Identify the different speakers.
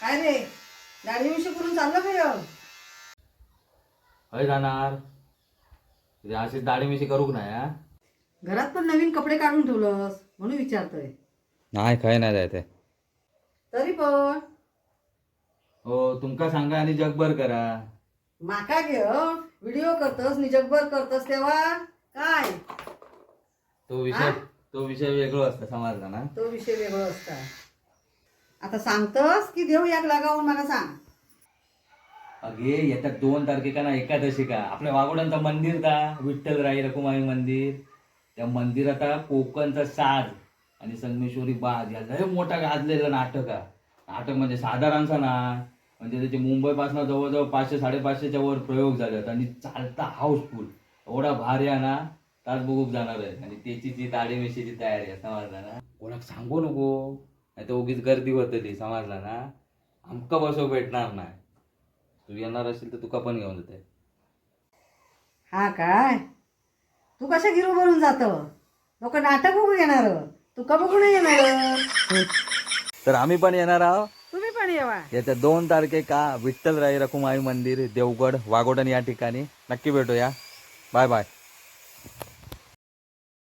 Speaker 1: काय रे? दाढी मिशी करून चाललं का? हय
Speaker 2: जाणार तुझी अशी दाढी मिशी करूक नाही हा?
Speaker 1: घरात पण नवीन कपडे काढून ठेवलंस म्हणून विचारतोय.
Speaker 2: नाही काय नाही जायते
Speaker 1: तरी पण.
Speaker 2: हो तुमका सांगा आणि जगभर करा.
Speaker 1: माका घे व्हिडिओ करतस नि जगभर करतस तेव्हा काय?
Speaker 2: तो विषय तो विषय वेगळो असता समजला. ना
Speaker 1: तो विषय वेगळा असता. आता सांगतस की देव याक लागावून मला सांग.
Speaker 2: अगे येत्या दोन तारखेका ना एकादशी का आपल्या वाघोडांचं मंदिर का विठ्ठल राई रकुमाई मंदिर. त्या मंदिरात कोकणचा साज आणि संगमेश्वरी बाज या लय मोठा गाजलेलं नाटक आहे नाटक म्हणजे साधारणसा ना म्हणजे त्याचे मुंबईपासून जवळजवळ पाचशे साडेपाचशेच्या वर प्रयोग झालेत आणि चालता हाऊसफुल. एवढा भारी आहे ना तास बघूक जाणार आहे आणि त्याची जी दाढी मिशीची तयारी आहे समजला ना? कोणाक सांगू नको. नाही तर उगीच गर्दी होते समजला. ना आमका बसव भेटणार नाही. तू येणार असेल तर तुका पण घेऊन जाते
Speaker 1: हा काय? तू कशा गिरू भरून जात? लोक नाटक बघू येणार. तुका बघून येणार.
Speaker 2: तर आम्ही पण येणार आहोत.
Speaker 1: तुम्ही पण येवा.
Speaker 2: येत्या दोन तारखेका विठ्ठल राई रखुमाई मंदिर देवगड वाघोटन या ठिकाणी. नक्की भेटूया. Bye bye.